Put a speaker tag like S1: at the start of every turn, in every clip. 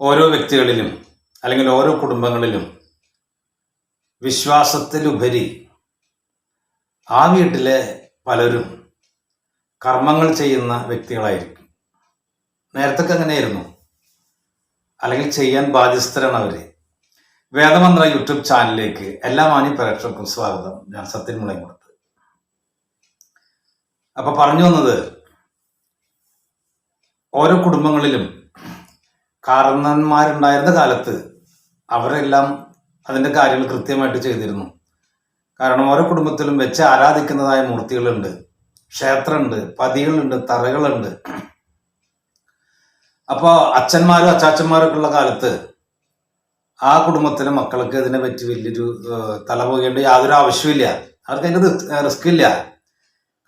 S1: ഓരോ വ്യക്തികളിലും അല്ലെങ്കിൽ ഓരോ കുടുംബങ്ങളിലും വിശ്വാസത്തിലുപരി ആ വീട്ടിലെ പലരും കർമ്മങ്ങൾ ചെയ്യുന്ന വ്യക്തികളായിരിക്കും. നേരത്തെ അങ്ങനെയായിരുന്നു. അല്ലെങ്കിൽ ചെയ്യാൻ ബാധ്യസ്ഥരാണ് അവർ വേദമന്ത്ര യൂട്യൂബ് ചാനലിലേക്ക് എല്ലാ മാന്യ പ്രേക്ഷകർക്കും സ്വാഗതം. ഞാൻ സത്യൻ മുളയംകുളത്ത് അപ്പൊ പറഞ്ഞു വന്നത് ഓരോ കുടുംബങ്ങളിലും കാരണന്മാരുണ്ടായിരുന്ന കാലത്ത് അവരെല്ലാം അതിന്റെ കാര്യങ്ങൾ കൃത്യമായിട്ട് ചെയ്തിരുന്നു. കാരണം ഓരോ കുടുംബത്തിലും വെച്ച് ആരാധിക്കുന്നതായ മൂർത്തികളുണ്ട്. ക്ഷേത്രമുണ്ട് പതികളുണ്ട് തറകളുണ്ട്. അപ്പോൾ അച്ഛന്മാരും അച്ചാച്ചന്മാരൊക്കെ ഉള്ള കാലത്ത് ആ കുടുംബത്തിലെ മക്കൾക്ക് ഇതിനെ പറ്റി വലിയൊരു തല പോകേണ്ട യാതൊരു ആവശ്യമില്ല അവർക്ക് അതിന്റെ റിസ്ക് ഇല്ല.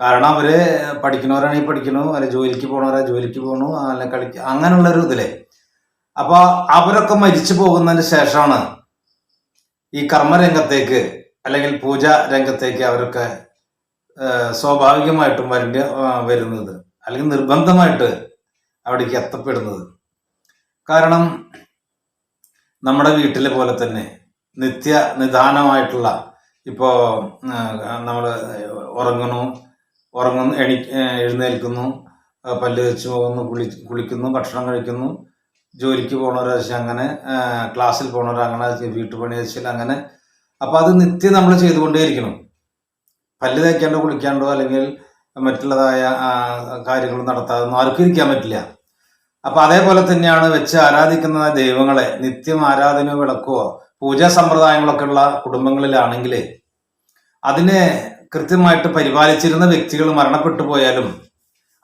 S1: കാരണം അവർ പഠിക്കുന്നവരാണെങ്കിൽ പഠിക്കണു അല്ലെ ജോലിക്ക് പോകണവരാ ജോലിക്ക് പോകണു അല്ലെ കളിക്ക അങ്ങനെയുള്ള ഒരു ഇതിലെ. അപ്പൊ അവരൊക്കെ മരിച്ചു പോകുന്നതിന് ശേഷമാണ് ഈ കർമ്മരംഗത്തേക്ക് അല്ലെങ്കിൽ പൂജ രംഗത്തേക്ക് അവരൊക്കെ സ്വാഭാവികമായിട്ടും വരേണ്ട വരുന്നത്. അല്ലെങ്കിൽ നിർബന്ധമായിട്ട് അവിടേക്ക് എത്തപ്പെടുന്നത്. കാരണം നമ്മുടെ വീട്ടിലെ പോലെ തന്നെ നിത്യ നിദാനമായിട്ടുള്ള ഇപ്പോൾ നമ്മൾ ഉറങ്ങുന്നു ഉറങ്ങുന്നു എണി എഴുന്നേൽക്കുന്നു പല്ല് വെച്ച് പോകുന്നു കുളി കുളിക്കുന്നു ഭക്ഷണം കഴിക്കുന്നു ജോലിക്ക് പോണവർ അങ്ങനെ ആ, ക്ലാസ്സിൽ പോണവർ അങ്ങനെ വീട്ടുപണി വെച്ചാൽ അങ്ങനെ. അപ്പോൾ അത് നിത്യം നമ്മൾ ചെയ്തുകൊണ്ടേയിരിക്കണം. പല്ല് തേക്കാണ്ടോ കുളിക്കാണ്ടോ അല്ലെങ്കിൽ മറ്റുള്ളതായ കാര്യങ്ങൾ കാര്യങ്ങൾ നടത്താതൊന്നും ആർക്കും ഇരിക്കാൻ പറ്റില്ല. അപ്പൊ അതേപോലെ തന്നെയാണ് വെച്ച് ആരാധിക്കുന്ന ദൈവങ്ങളെ നിത്യം ആരാധന വിളക്കോ പൂജാ സമ്പ്രദായങ്ങളൊക്കെ ഉള്ള കുടുംബങ്ങളിലാണെങ്കിൽ അതിനെ കൃത്യമായിട്ട് പരിപാലിച്ചിരുന്ന വ്യക്തികൾ മരണപ്പെട്ടു പോയാലും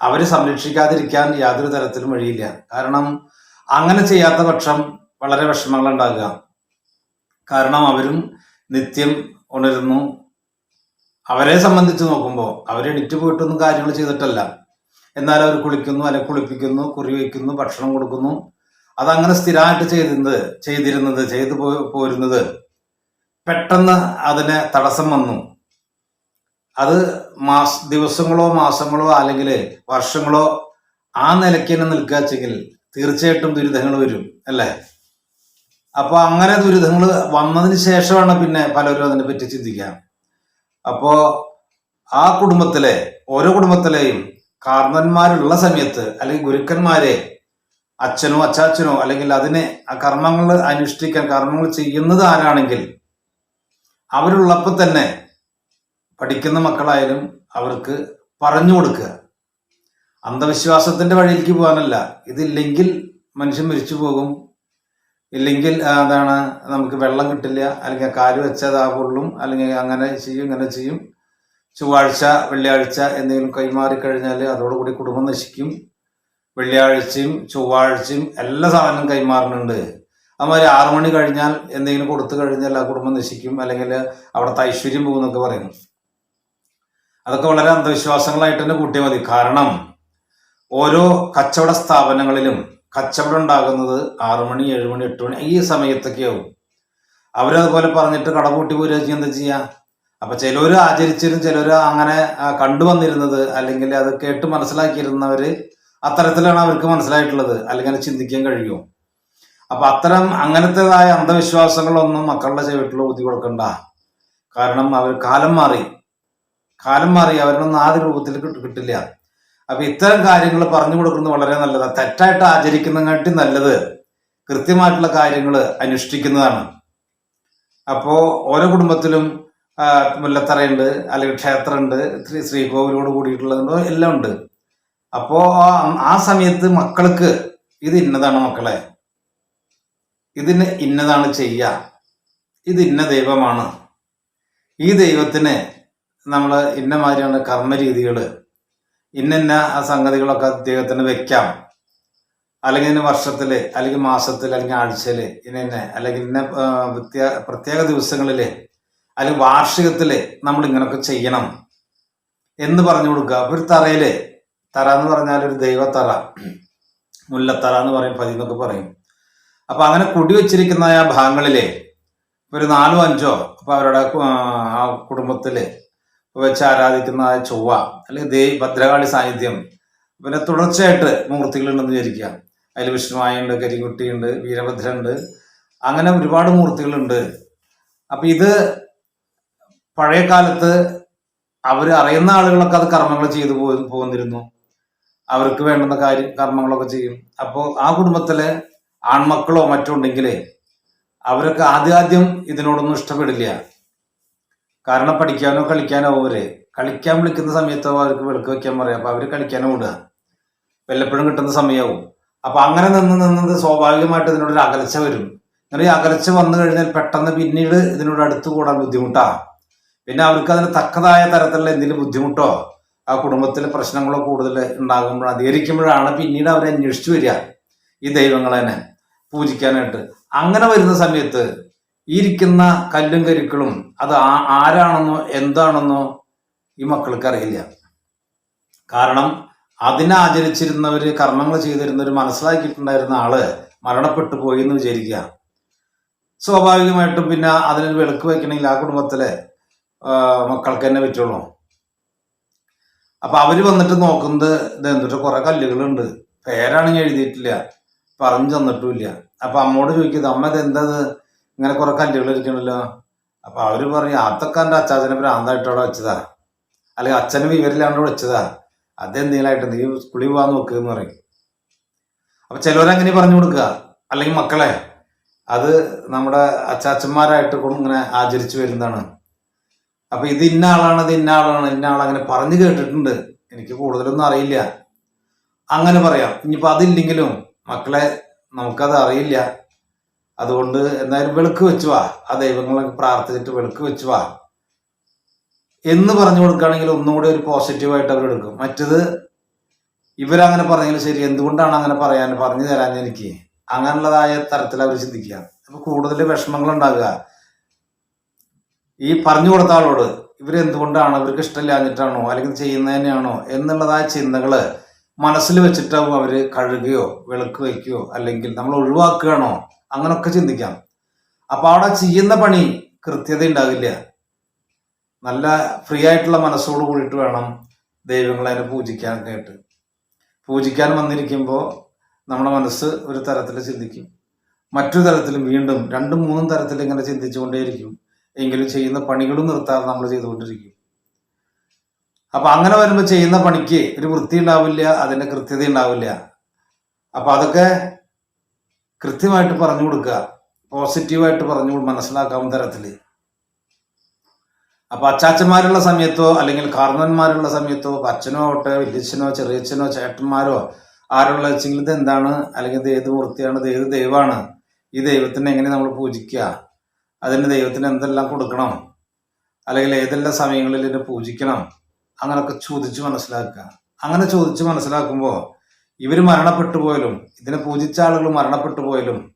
S1: അവരെ സംരക്ഷിക്കാതിരിക്കാൻ യാതൊരു തരത്തിലും വഴിയില്ല. കാരണം അങ്ങനെ ചെയ്യാത്ത പക്ഷം വളരെ വിഷമങ്ങൾ ഉണ്ടാകുക കാരണം അവരും നിത്യം ഉണരുന്നു. അവരെ സംബന്ധിച്ച് നോക്കുമ്പോൾ അവർ എണീറ്റ് പോയിട്ടൊന്നും കാര്യങ്ങൾ ചെയ്തിട്ടല്ല. എന്നാൽ അവർ കുളിക്കുന്നു അല്ലെ കുളിപ്പിക്കുന്നു കുറി വയ്ക്കുന്നു ഭക്ഷണം കൊടുക്കുന്നു. അതങ്ങനെ സ്ഥിരമായിട്ട് ചെയ്തിരുന്നത് ചെയ്തിരുന്നത് ചെയ്തു പോരുന്നത് പെട്ടെന്ന് അതിന് തടസ്സം വന്നു. അത് മാസ ദിവസങ്ങളോ മാസങ്ങളോ അല്ലെങ്കിൽ വർഷങ്ങളോ ആ നിലയ്ക്ക് തന്നെ നിൽക്കുക വെച്ചെങ്കിൽ തീർച്ചയായിട്ടും ദുരിതങ്ങൾ വരും അല്ലേ? അപ്പോൾ അങ്ങനെ ദുരിതങ്ങൾ വന്നതിന് ശേഷമാണ് പിന്നെ പലരും അതിനെ പറ്റി ചിന്തിക്കുക. അപ്പോൾ ആ കുടുംബത്തിലെ ഓരോ കുടുംബത്തിലെയും കാർന്നന്മാരുള്ള സമയത്ത് അല്ലെങ്കിൽ ഗുരുക്കന്മാരെ അച്ഛനോ അച്ചാച്ചനോ അല്ലെങ്കിൽ അതിനെ ആ കർമ്മങ്ങൾ അനുഷ്ഠിക്കാൻ കർമ്മങ്ങൾ ചെയ്യുന്നത് ആരാണെങ്കിൽ അവരുള്ളപ്പോൾ തന്നെ പഠിക്കുന്ന മക്കളായാലും അവർക്ക് പറഞ്ഞു കൊടുക്കുക. അന്ധവിശ്വാസത്തിന്റെ വഴിയിലേക്ക് പോകാനല്ല. ഇതില്ലെങ്കിൽ മനുഷ്യൻ മരിച്ചു പോകും. ഇല്ലെങ്കിൽ അതാണ് നമുക്ക് വെള്ളം കിട്ടില്ല അല്ലെങ്കിൽ കാൽ വെച്ചത് ആ പൊള്ളും അല്ലെങ്കിൽ അങ്ങനെ ചെയ്യും ഇങ്ങനെ ചെയ്യും. ചൊവ്വാഴ്ച വെള്ളിയാഴ്ച എന്തെങ്കിലും കൈമാറി കഴിഞ്ഞാൽ അതോടുകൂടി കുടുംബം നശിക്കും. വെള്ളിയാഴ്ചയും ചൊവ്വാഴ്ചയും എല്ലാ സാധനവും കൈമാറുന്നുണ്ട്. അതുമാതിരി ആറു മണി കഴിഞ്ഞാൽ എന്തെങ്കിലും കൊടുത്തു കഴിഞ്ഞാൽ ആ കുടുംബം നശിക്കും അല്ലെങ്കിൽ അവിടുത്തെ ഐശ്വര്യം പോകുന്നൊക്കെ പറയും. അതൊക്കെ വളരെ അന്ധവിശ്വാസങ്ങളായിട്ട് തന്നെ കൂട്ടിയാൽ മതി. കാരണം ഓരോ കച്ചവട സ്ഥാപനങ്ങളിലും കച്ചവടം ഉണ്ടാകുന്നത് ആറുമണി ഏഴുമണി ഏഴ് മണി എട്ട് മണി ഈ സമയത്തൊക്കെയാവും. അവരതുപോലെ പറഞ്ഞിട്ട് കടപൂട്ടി പോരുക എന്താ ചെയ്യുക അപ്പൊ ചിലർ ആചരിച്ചിരും ചിലർ അങ്ങനെ കണ്ടുവന്നിരുന്നത് അല്ലെങ്കിൽ അത് കേട്ട് മനസ്സിലാക്കിയിരുന്നവര് അത്തരത്തിലാണ് അവർക്ക് മനസ്സിലായിട്ടുള്ളത്. അല്ലെങ്കിൽ ചിന്തിക്കാൻ കഴിയും. അപ്പൊ അത്തരം അങ്ങനത്തേതായ അന്ധവിശ്വാസങ്ങളൊന്നും മക്കളുടെ ചെവിട്ടിൽ ഊതി കൊടുക്കണ്ട. കാരണം അവർ കാലം മാറി. കാലം മാറി അവരൊന്നും ആദ്യ രൂപത്തിൽ കിട്ട- കിട്ടില്ല. അപ്പൊ ഇത്തരം കാര്യങ്ങൾ പറഞ്ഞു കൊടുക്കുന്നത് വളരെ നല്ലതാണ് തെറ്റായിട്ട് ആചരിക്കുന്നതിനെക്കാട്ടി നല്ലത് കൃത്യമായിട്ടുള്ള കാര്യങ്ങൾ അനുഷ്ഠിക്കുന്നതാണ്. അപ്പോ ഓരോ കുടുംബത്തിലും മുല്ലത്തറയുണ്ട് അല്ലെങ്കിൽ ക്ഷേത്രമുണ്ട് ശ്രീ ശ്രീകോവിലോട് കൂടിയിട്ടുള്ളത് എല്ലാം ഉണ്ട്. അപ്പോ ആ- സമയത്ത് മക്കൾക്ക് ഇത് ഇന്നതാണ് മക്കളെ. ഇതിന് ഇന്നതാണ് ചെയ്യുക ഇത് ഇന്ന ദൈവമാണ്. ഈ ദൈവത്തിന് നമ്മൾ ഇന്ന മാതിരിയാണ് കർമ്മരീതികൾ ഇന്നിന്ന ആ സംഗതികളൊക്കെ അദ്ദേഹത്തിന് വെക്കാം. അല്ലെങ്കിൽ ഇന്ന വർഷത്തിൽ അല്ലെങ്കിൽ മാസത്തിൽ അല്ലെങ്കിൽ ആഴ്ചയിൽ ഇന്ന അല്ലെങ്കിൽ ഇന്ന പ്രത്യേക ദിവസങ്ങളിൽ അല്ലെങ്കിൽ വാർഷികത്തിൽ നമ്മൾ ഇങ്ങനൊക്കെ ചെയ്യണം എന്ന് പറഞ്ഞു കൊടുക്കുക. ഒരു തറയിൽ തറ എന്ന് പറഞ്ഞാൽ ഒരു ദൈവത്തറ മുല്ലത്തറ എന്ന് പറയും പതി എന്നൊക്കെ പറയും. അപ്പൊ അങ്ങനെ കുടി വെച്ചിരിക്കുന്ന ആ ഭാഗങ്ങളിലെ ഒരു നാലോ അഞ്ചോ അപ്പൊ അവരുടെ ആ കുടുംബത്തിൽ വെച്ച് ആരാധിക്കുന്ന ചൊവ്വ അല്ലെങ്കിൽ ദേ ഭദ്രകാളി സാന്നിധ്യം പിന്നെ തുടർച്ചയായിട്ട് മൂർത്തികളുണ്ടെന്ന് വിചാരിക്കുക. അതിൽ വിഷ്ണുവായുണ്ട് കരിങ്കുട്ടിയുണ്ട് വീരഭദ്രണ്ട് അങ്ങനെ ഒരുപാട് മൂർത്തികളുണ്ട്. അപ്പൊ ഇത് പഴയ കാലത്ത് അവർ അറിയുന്ന ആളുകളൊക്കെ അത് കർമ്മങ്ങൾ ചെയ്തു പോ പോന്നിരുന്നു. അവർക്ക് വേണ്ടുന്ന കാര്യം കർമ്മങ്ങളൊക്കെ ചെയ്യും. അപ്പോൾ ആ കുടുംബത്തിലെ ആൺമക്കളോ മറ്റുണ്ടെങ്കിലേ അവരൊക്കെ ആദ്യാദ്യം ഇതിനോടൊന്നും ഇഷ്ടപ്പെടില്ല. കാരണം പഠിക്കാനോ കളിക്കാനോ അവർ കളിക്കാൻ വിളിക്കുന്ന സമയത്തോ അവർക്ക് വിളക്ക് വെക്കാൻ പറയാം. അപ്പൊ അവർ കളിക്കാനോ വിടുക. വല്ലപ്പോഴും കിട്ടുന്ന സമയമാവും അപ്പൊ അങ്ങനെ നിന്ന് നിന്നത് സ്വാഭാവികമായിട്ട് ഇതിനോടൊരു അകലച്ച വരും. അങ്ങനെ ഈ അകലച്ച വന്നു കഴിഞ്ഞാൽ പെട്ടെന്ന് പിന്നീട് ഇതിനോട് അടുത്ത് കൂടാൻ ബുദ്ധിമുട്ടാ. പിന്നെ അവർക്ക് അതിന് തക്കതായ തരത്തിലുള്ള എന്തെങ്കിലും ബുദ്ധിമുട്ടോ ആ കുടുംബത്തിലെ പ്രശ്നങ്ങളോ കൂടുതൽ ഉണ്ടാകുമ്പോൾ അധികരിക്കുമ്പോഴാണ് പിന്നീട് അവരെ അന്വേഷിച്ചു വരിക. ഈ ദൈവങ്ങളെ തന്നെ പൂജിക്കാനായിട്ട്. അങ്ങനെ വരുന്ന സമയത്ത് ഈ ഇരിക്കുന്ന കല്ലും കരുക്കളും അത് ആരാണെന്നോ എന്താണെന്നോ ഈ മക്കൾക്ക് അറിയില്ല കാരണം അതിനെ ആചരിച്ചിരുന്നവര് കർമ്മങ്ങൾ ചെയ്തിരുന്നവര് മനസ്സിലാക്കിയിട്ടുണ്ടായിരുന്ന ആൾ മരണപ്പെട്ടു പോയി എന്ന് വിചാരിക്കുക. സ്വാഭാവികമായിട്ടും പിന്നെ അതിനൊരു വിളക്ക് വെക്കണമെങ്കിൽ ആ കുടുംബത്തിലെ മക്കൾക്ക് തന്നെ പറ്റുള്ളൂ. അപ്പൊ അവർ വന്നിട്ട് നോക്കുന്നത് ഇത് എന്നിട്ട് കുറെ കല്ലുകളുണ്ട്. പേരാണെങ്കിൽ എഴുതിയിട്ടില്ല. പറഞ്ഞു തന്നിട്ടുമില്ല അപ്പൊ അമ്മോട് ചോദിക്കുന്നത് അമ്മ ഇത് എന്താ ഇങ്ങനെ കുറെ കല്ലുകൾ ഇരിക്കണല്ലോ. അപ്പൊ അവർ പറഞ്ഞു അതൊക്കെ എന്റെ അച്ചാച്ചനെ ഭ്രാന്തായിട്ട് അവിടെ വെച്ചതാ. അല്ലെങ്കിൽ അച്ഛന് വിവരില്ലാണ്ട് വെച്ചതാ. അതെന്തെങ്കിലായിട്ട് നീ സ്കൂളിൽ പോകാൻ നോക്കുക എന്ന് പറയും. അപ്പൊ ചിലവരങ്ങനെ പറഞ്ഞു കൊടുക്കുക. അല്ലെങ്കിൽ മക്കളെ അത് നമ്മുടെ അച്ചാച്ചന്മാരായിട്ട് ഇങ്ങനെ ആചരിച്ചു വരുന്നതാണ്. അപ്പൊ ഇത് ഇന്ന ആളാണ് ഇത് ഇന്ന ആളാണ് ഇന്ന ആളങ്ങനെ പറഞ്ഞു കേട്ടിട്ടുണ്ട്. എനിക്ക് കൂടുതലൊന്നും അറിയില്ല. അങ്ങനെ പറയാം. ഇനിയിപ്പോ അതില്ലെങ്കിലും മക്കളെ നമുക്കത് അറിയില്ല. അതുകൊണ്ട് എന്തായാലും വെളുക്ക് വെച്ചു വാ. ആ ദൈവങ്ങളൊക്കെ പ്രാർത്ഥിച്ചിട്ട് വെളുക്ക് വെച്ചു വാ. എന്ന് പറഞ്ഞു കൊടുക്കുകയാണെങ്കിൽ ഒന്നുകൂടി ഒരു പോസിറ്റീവായിട്ട് അവരെടുക്കും മറ്റത് ഇവരങ്ങനെ പറഞ്ഞെങ്കിൽ ശരി എന്തുകൊണ്ടാണ് അങ്ങനെ പറയാൻ പറഞ്ഞു തരാൻ എനിക്ക്? അങ്ങനെയുള്ളതായ തരത്തിൽ അവർ ചിന്തിക്കുക. അപ്പൊ കൂടുതൽ വിഷമങ്ങൾ ഉണ്ടാകുക ഈ പറഞ്ഞു കൊടുത്ത ആളോട് ഇവരെന്തുകൊണ്ടാണ് ഇവർക്ക് ഇഷ്ടമില്ലാഞ്ഞിട്ടാണോ അല്ലെങ്കിൽ ചെയ്യുന്നതന്നെയാണോ എന്നുള്ളതായ ചിന്തകൾ മനസ്സിൽ വെച്ചിട്ടാവും അവർ കഴുകുകയോ വിളക്ക് വയ്ക്കുകയോ അല്ലെങ്കിൽ നമ്മൾ ഒഴിവാക്കുകയാണോ അങ്ങനൊക്കെ ചിന്തിക്കാം. അപ്പൊ അവിടെ ചെയ്യുന്ന പണി കൃത്യത ഉണ്ടാകില്ല നല്ല ഫ്രീ ആയിട്ടുള്ള മനസ്സോട് കൂടിയിട്ട് വേണം ദൈവങ്ങളെ അതിനെ പൂജിക്കാൻ കേട്ട് പൂജിക്കാൻ വന്നിരിക്കുമ്പോൾ നമ്മുടെ മനസ്സ് ഒരു തരത്തിൽ ചിന്തിക്കും. മറ്റു തരത്തിലും വീണ്ടും രണ്ടും മൂന്നും തരത്തിൽ ഇങ്ങനെ ചിന്തിച്ചുകൊണ്ടേയിരിക്കും. എങ്കിലും ചെയ്യുന്ന പണികളും നിർത്താതെ നമ്മൾ ചെയ്തുകൊണ്ടിരിക്കും. അപ്പൊ അങ്ങനെ വരുമ്പോൾ ചെയ്യുന്ന പണിക്ക് ഒരു വൃത്തി ഉണ്ടാവില്ല അതിന്റെ കൃത്യത ഉണ്ടാവില്ല. അപ്പൊ അതൊക്കെ കൃത്യമായിട്ട് പറഞ്ഞു കൊടുക്കുക. പോസിറ്റീവായിട്ട് പറഞ്ഞു മനസ്സിലാക്കാവുന്ന തരത്തിൽ അപ്പൊ അച്ചാച്ചന്മാരുള്ള സമയത്തോ അല്ലെങ്കിൽ കാർന്നന്മാരുള്ള സമയത്തോ അച്ഛനോ ആവട്ടെ വല്യച്ഛനോ ചെറിയച്ഛനോ ചേട്ടന്മാരോ ആരുള്ള വെച്ചെങ്കിൽ ഇത് എന്താണ്? അല്ലെങ്കിൽ ഇത് ഏത് വൃത്തിയാണ് ഇത് ഏത് ദൈവമാണ്? ഈ ദൈവത്തിനെ എങ്ങനെ നമ്മൾ പൂജിക്കുക? അതിന് ദൈവത്തിന് എന്തെല്ലാം കൊടുക്കണം? അല്ലെങ്കിൽ ഏതെല്ലാം സമയങ്ങളിൽ ഇതിനെ പൂജിക്കണം? അങ്ങനെയൊക്കെ ചോദിച്ച് മനസ്സിലാക്കുക. അങ്ങനെ ചോദിച്ച് മനസ്സിലാക്കുമ്പോൾ ഇവർ മരണപ്പെട്ടു പോയാലും ഇതിനെ പൂജിച്ച ആളുകൾ മരണപ്പെട്ടു പോയാലും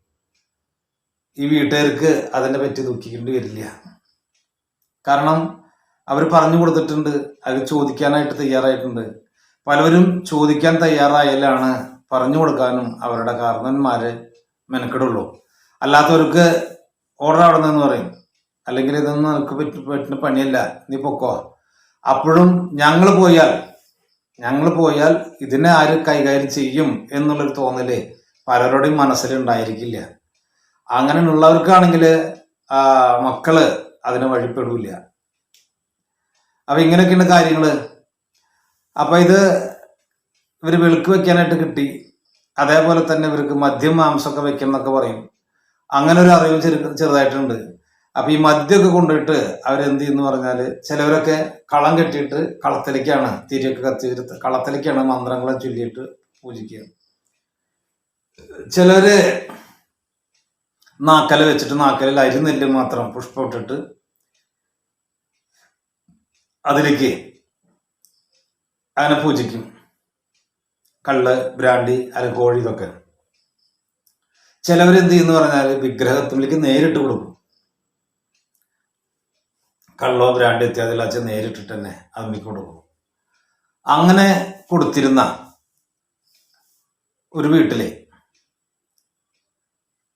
S1: ഈ വീട്ടുകാർക്ക് അതിനെ പറ്റി ദുഃഖിക്കേണ്ടി വരില്ല. കാരണം അവർ പറഞ്ഞു കൊടുത്തിട്ടുണ്ട് അവർ ചോദിക്കാനായിട്ട് തയ്യാറായിട്ടുണ്ട്. പലവരും ചോദിക്കാൻ തയ്യാറായാലാണ് പറഞ്ഞു കൊടുക്കാനും അവരുടെ കാരണന്മാര് മെനക്കെടുള്ളൂ. അല്ലാത്തവർക്ക് ഓർഡർ അവിടെ പറയും. അല്ലെങ്കിൽ ഇതൊന്നും നിനക്ക് പറ്റി പറ്റുന്ന പണിയല്ല. നീ പൊക്കോ. അപ്പോഴും ഞങ്ങൾ പോയാൽ ഞങ്ങൾ പോയാൽ ഇതിനെ ആര് കൈകാര്യം ചെയ്യും എന്നുള്ളൊരു തോന്നൽ പലരുടെയും മനസ്സിലുണ്ടായിരിക്കില്ല. അങ്ങനെയുള്ളവർക്കാണെങ്കിൽ മക്കൾ അതിന് വഴിപ്പെടില്ല. അപ്പൊ ഇങ്ങനെയൊക്കെയാണ് കാര്യങ്ങൾ അപ്പൊ ഇത് ഇവർ വെളുക്ക് വെക്കാനായിട്ട് കിട്ടി. അതേപോലെ തന്നെ ഇവർക്ക് മദ്യം മാംസമൊക്കെ വെക്കണം എന്നൊക്കെ പറയും. അങ്ങനെ ഒരു അറിവ് ചെറു ചെറുതായിട്ടുണ്ട്. അപ്പൊ ഈ മദ്യമൊക്കെ കൊണ്ടുപോയിട്ട് അവരെന്ത് ചെയ്യുന്നു പറഞ്ഞാൽ ചിലവരൊക്കെ കളം കെട്ടിയിട്ട് കളത്തിലേക്കാണ് തിരിയൊക്കെ കത്തിയിട്ട് കളത്തിലേക്കാണ് മന്ത്രങ്ങളെ ചൊല്ലിയിട്ട് പൂജിക്കുക. ചിലര് നാക്കല വെച്ചിട്ട് നാക്കലിൽ അരി നെല്ല് മാത്രം പുഷ്പം ഇട്ടിട്ട് അതിലേക്ക് അങ്ങനെ പൂജിക്കും. കള്ള് ബ്രാണ്ടി അല്ല കോഴി ഇതൊക്കെ. ചിലവരെന്ത് ചെയ്യുന്നു പറഞ്ഞാൽ വിഗ്രഹത്തിലേക്ക് നേരിട്ട് കൊടുക്കും. കള്ളോ ബ്രാൻഡ് ഇത്യാദി അച്ഛൻ നേരിട്ടിട്ട് തന്നെ അമ്മിക്ക് കൊടുക്കും. അങ്ങനെ കൊടുത്തിരുന്ന ഒരു വീട്ടിലെ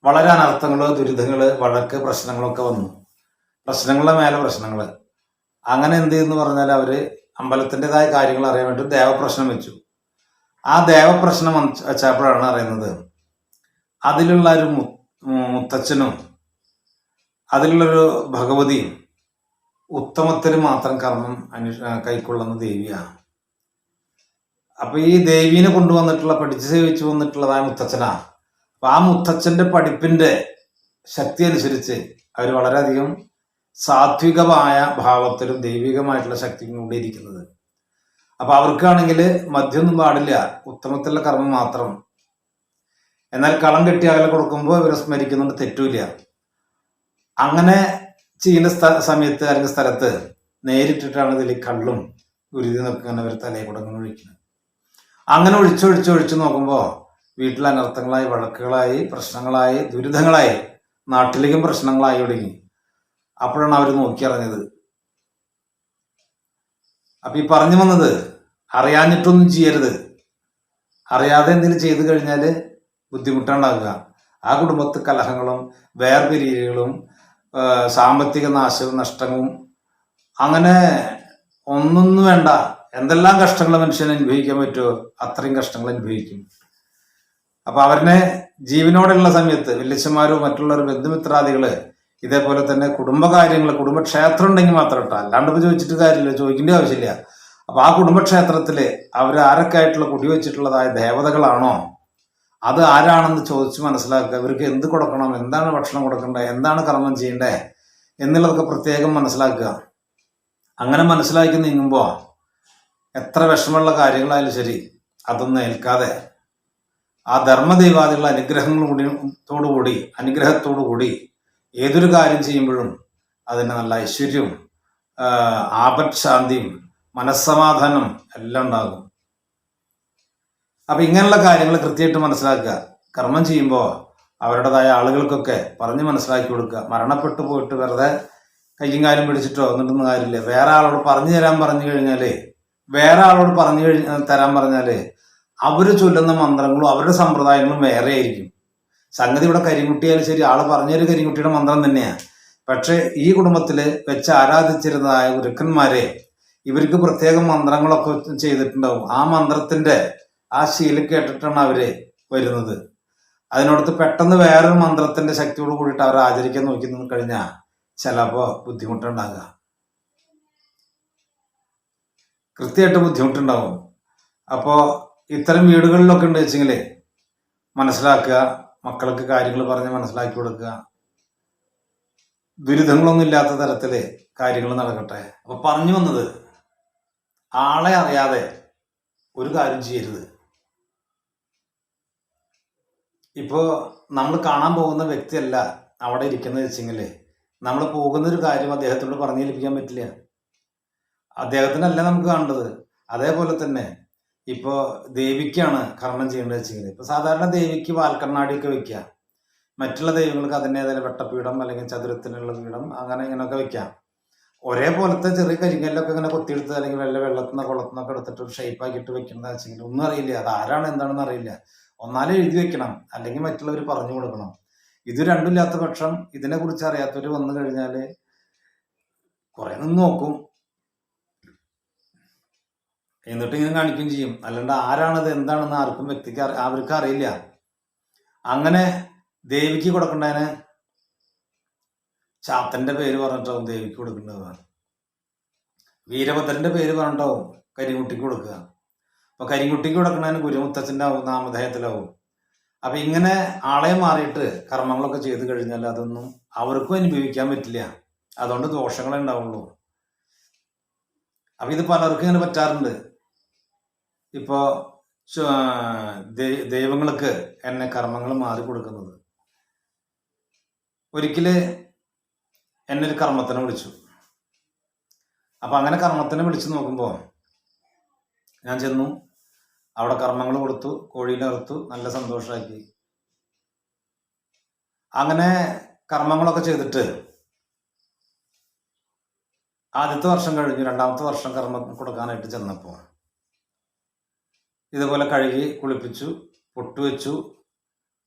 S1: വളരെ അനർത്ഥങ്ങൾ ദുരിതങ്ങൾ വഴക്ക് പ്രശ്നങ്ങളൊക്കെ വന്നു. പ്രശ്നങ്ങളുടെ മേലെ പ്രശ്നങ്ങൾ അങ്ങനെ എന്ത് ചെയ്യുന്നു പറഞ്ഞാൽ അവർ അമ്പലത്തിന്റെതായ കാര്യങ്ങൾ അറിയാൻ വേണ്ടി ദേവപ്രശ്നം വെച്ചു. ആ ദേവപ്രശ്നം വെച്ചപ്പോഴാണ് അറിയുന്നത് അതിലുള്ള ഒരു മുത്തച്ഛനും അതിലുള്ളൊരു ഭഗവതിയും ഉത്തമത്തിൽ മാത്രം കർമ്മം അനു കൈക്കൊള്ളുന്ന ദേവിയാണ്. അപ്പൊ ഈ ദേവീനെ കൊണ്ടുവന്നിട്ടുള്ള പഠിച്ച് സേവിച്ചു വന്നിട്ടുള്ളതായ മുത്തച്ഛനാ അപ്പൊ ആ മുത്തച്ഛന്റെ പഠിപ്പിന്റെ ശക്തി അനുസരിച്ച് അവർ വളരെയധികം സാത്വികമായ ഭാവത്തിലും ദൈവികമായിട്ടുള്ള ശക്തിയും കൂടി ഇരിക്കുന്നത്. അപ്പൊ അവർക്കാണെങ്കിൽ മദ്യമൊന്നും പാടില്ല. ഉത്തമത്തിലുള്ള കർമ്മം മാത്രം. എന്നാൽ കളം കെട്ടി അകലെ കൊടുക്കുമ്പോൾ ഇവരെ സ്മരിക്കുന്നുണ്ട് തെറ്റൂല അങ്ങനെ ചെയ്യുന്ന സ്ഥ- സമയത്ത് അല്ലെങ്കിൽ സ്ഥലത്ത് നേരിട്ടിട്ടാണ് ഇതിൽ കള്ളും ഗുരുതി നിൽക്കുക അവർ തലയിൽ കൂടെ അങ്ങനെ ഒഴിക്കുന്നത്. അങ്ങനെ ഒഴിച്ചൊഴിച്ച് ഒഴിച്ച് നോക്കുമ്പോൾ വീട്ടിൽ അനർത്ഥങ്ങളായി വഴക്കുകളായി പ്രശ്നങ്ങളായി ദുരിതങ്ങളായി നാട്ടിലേക്കും പ്രശ്നങ്ങളായി തുടങ്ങി. അപ്പോഴാണ് അവർ നോക്കിയറിഞ്ഞത് അപ്പൊ ഈ പറഞ്ഞു വന്നത് അറിയാഞ്ഞിട്ടൊന്നും ചെയ്യരുത്. അറിയാതെ എന്തെങ്കിലും ചെയ്തു കഴിഞ്ഞാൽ ബുദ്ധിമുട്ടുണ്ടാകുക ആ കുടുംബത്ത് കലഹങ്ങളും വേർപിരിയലുകളും സാമ്പത്തിക നാശവും നഷ്ടവും അങ്ങനെ ഒന്നൊന്നും വേണ്ട. എന്തെല്ലാം കഷ്ടങ്ങൾ മനുഷ്യന് അനുഭവിക്കാൻ പറ്റുമോ അത്രയും കഷ്ടങ്ങൾ അനുഭവിക്കും. അപ്പൊ അവരനെ ജീവനോടുള്ള സമയത്ത് വില്ലച്ചന്മാരോ മറ്റുള്ളവർ ബന്ധുമിത്രാദികൾ ഇതേപോലെ തന്നെ കുടുംബകാര്യങ്ങൾ കുടുംബക്ഷേത്രം ഉണ്ടെങ്കിൽ മാത്രം കേട്ടോ അല്ലാണ്ട് ഇപ്പൊ ചോദിച്ചിട്ട് കാര്യമില്ല ചോദിക്കേണ്ട ആവശ്യമില്ല. അപ്പൊ ആ കുടുംബക്ഷേത്രത്തിൽ അവർ ആരൊക്കെ ആയിട്ടുള്ള കുടിവെച്ചിട്ടുള്ളതായ ദേവതകളാണോ അത് ആരാണെന്ന് ചോദിച്ച് മനസ്സിലാക്കുക. ഇവർക്ക് എന്ത് കൊടുക്കണം എന്താണ് ഭക്ഷണം കൊടുക്കേണ്ടത് എന്താണ് കർമ്മം ചെയ്യേണ്ടേ എന്നുള്ളതൊക്കെ പ്രത്യേകം മനസ്സിലാക്കുക. അങ്ങനെ മനസ്സിലാക്കി നീങ്ങുമ്പോൾ എത്ര വിഷമമുള്ള കാര്യങ്ങളായാലും ശരി അതൊന്നും ഏൽക്കാതെ ആ ധർമ്മദൈവാദികളുടെ അനുഗ്രഹങ്ങൾ കൂടി തോടുകൂടി അനുഗ്രഹത്തോടു കൂടി ഏതൊരു കാര്യം ചെയ്യുമ്പോഴും അതിന് നല്ല ഐശ്വര്യവും ആപത് ആപത്ശാന്തിയും മനസ്സമാധാനം എല്ലാം ഉണ്ടാകും. അപ്പൊ ഇങ്ങനെയുള്ള കാര്യങ്ങൾ കൃത്യമായിട്ട് മനസ്സിലാക്കുക. കർമ്മം ചെയ്യുമ്പോൾ അവരുടേതായ ആളുകൾക്കൊക്കെ പറഞ്ഞ് മനസ്സിലാക്കി കൊടുക്കുക. മരണപ്പെട്ടു പോയിട്ട് വെറുതെ കയ്യും കാലും പിടിച്ചിട്ടോ എന്നിട്ടൊന്നും കാര്യമില്ല. വേറെ ആളോട് പറഞ്ഞു തരാൻ പറഞ്ഞു കഴിഞ്ഞാലേ വേറെ ആളോട് പറഞ്ഞു കഴിഞ്ഞ തരാൻ പറഞ്ഞാൽ അവർ ചൊല്ലുന്ന മന്ത്രങ്ങളും അവരുടെ സമ്പ്രദായങ്ങളും വേറെ ആയിരിക്കും. സംഗതി ഇവിടെ കരിങ്കുട്ടിയാലും ശരി ആൾ പറഞ്ഞൊരു കരിങ്കുട്ടിയുടെ മന്ത്രം തന്നെയാണ് പക്ഷേ ഈ കുടുംബത്തിൽ വെച്ച് ആരാധിച്ചിരുന്നതായ ഗുരുക്കന്മാരെ ഇവർക്ക് പ്രത്യേകം മന്ത്രങ്ങളൊക്കെ ചെയ്തിട്ടുണ്ടാവും. ആ മന്ത്രത്തിന്റെ ആ ശീലം കേട്ടിട്ടാണ് അവർ വരുന്നത്. അതിനോടത്ത് പെട്ടെന്ന് വേറൊരു മന്ത്രത്തിന്റെ ശക്തിയോട് കൂടിയിട്ട് അവർ ആചരിക്കാൻ നോക്കി നിന്ന് കഴിഞ്ഞാൽ ചിലപ്പോ ബുദ്ധിമുട്ടുണ്ടാകുക കൃത്യമായിട്ട് ബുദ്ധിമുട്ടുണ്ടാവും. അപ്പോ ഇത്തരം വീടുകളിലൊക്കെ ഉണ്ട് വെച്ചെങ്കിൽ മനസ്സിലാക്കുക മക്കൾക്ക് കാര്യങ്ങൾ പറഞ്ഞ് മനസ്സിലാക്കി കൊടുക്കുക. ദുരിതങ്ങളൊന്നും ഇല്ലാത്ത തരത്തിൽ കാര്യങ്ങൾ നടക്കട്ടെ. അപ്പൊ പറഞ്ഞു വന്നത് ആളെ അറിയാതെ ഒരു കാര്യം ചെയ്യരുത്. ഇപ്പോ നമ്മൾ കാണാൻ പോകുന്ന വ്യക്തിയല്ല അവിടെ ഇരിക്കുന്നത് വെച്ചെങ്കിൽ നമ്മൾ പോകുന്ന ഒരു കാര്യം അദ്ദേഹത്തോട് പറഞ്ഞു ഏൽപ്പിക്കാൻ പറ്റില്ല. അദ്ദേഹത്തിനല്ല നമുക്ക് കാണേണ്ടത്. അതേപോലെ തന്നെ ഇപ്പോൾ ദേവിക്കാണ് കർമ്മം ചെയ്യേണ്ടത് വെച്ചെങ്കിൽ ഇപ്പോൾ സാധാരണ ദേവിക്ക് വാൽക്കണ്ണാടിയൊക്കെ വെക്കുക മറ്റുള്ള ദൈവങ്ങൾക്ക് അതിന്റെതായ വെട്ടപ്പീഠം അല്ലെങ്കിൽ ചതുരത്തിനുള്ള പീഠം അങ്ങനെ ഇങ്ങനെയൊക്കെ വെക്കാം ഒരേപോലത്തെ ചെറിയ കരിങ്കല്ലൊക്കെ ഇങ്ങനെ കൊത്തിയെടുത്ത് അല്ലെങ്കിൽ വെള്ള വെള്ളത്തിൽ നിന്ന് കുളത്തിൽ നിന്നൊക്കെ എടുത്തിട്ട് ഒരു ഷേപ്പ് ആക്കിയിട്ട് വെക്കുന്നത് വെച്ചെങ്കിൽ ഒന്നും അറിയില്ല. അത് ആരാണ് എന്താണെന്ന് അറിയില്ല. ഒന്നാലും എഴുതി വെക്കണം. അല്ലെങ്കിൽ മറ്റുള്ളവർ പറഞ്ഞു കൊടുക്കണം. ഇത് രണ്ടുമില്ലാത്ത പക്ഷം ഇതിനെ കുറിച്ച് അറിയാത്തവർ വന്നു കഴിഞ്ഞാൽ കുറെ നിന്ന് നോക്കും. എന്നിട്ട് ഇങ്ങനെ കാണിക്കുകയും ചെയ്യും. അല്ലാണ്ട് ആരാണത് എന്താണെന്ന് ആർക്കും വ്യക്തിക്ക് അവർക്ക് അറിയില്ല. അങ്ങനെ ദേവിക്ക് കൊടുക്കേണ്ടതിന് ചാത്തന്റെ പേര് പറഞ്ഞിട്ടാവും ദേവിക്ക് കൊടുക്കേണ്ടത്. വീരഭദ്രന്റെ പേര് പറഞ്ഞിട്ടാവും കരിമുട്ടിക്ക് കൊടുക്കുക. അപ്പൊ കരിങ്കുട്ടിക്ക് കൊടുക്കണതിന് ഗുരുമുത്തച്ഛന്റെ ആവും നാമധേയത്തിലാവും. അപ്പൊ ഇങ്ങനെ ആളെ മാറിയിട്ട് കർമ്മങ്ങളൊക്കെ ചെയ്തു കഴിഞ്ഞാൽ അതൊന്നും അവർക്കും അനുഭവിക്കാൻ പറ്റില്ല. അതുകൊണ്ട് ദോഷങ്ങളെ ഉണ്ടാവുള്ളൂ. അപ്പൊ ഇത് പലർക്കും ഇങ്ങനെ പറ്റാറുണ്ട്. ഇപ്പോ ദൈവങ്ങൾക്ക് എന്നെ കർമ്മങ്ങൾ മാറി കൊടുക്കുന്നത്. ഒരിക്കൽ എന്നെ ഒരു കർമ്മത്തിനെ വിളിച്ചു. അപ്പൊ അങ്ങനെ കർമ്മത്തിനെ വിളിച്ചു നോക്കുമ്പോ ഞാൻ ചെന്നു. അവിടെ കർമ്മങ്ങൾ കൊടുത്തു കോഴീനെ അറുത്തു നല്ല സന്തോഷമാക്കി അങ്ങനെ കർമ്മങ്ങളൊക്കെ ചെയ്തിട്ട് ആദ്യത്തെ വർഷം കഴിഞ്ഞു രണ്ടാമത്തെ വർഷം കർമ്മം കൊടുക്കാനായിട്ട് ചെന്നപ്പോൾ. ഇതുപോലെ കഴുകി കുളിപ്പിച്ചു പൊട്ടുവെച്ചു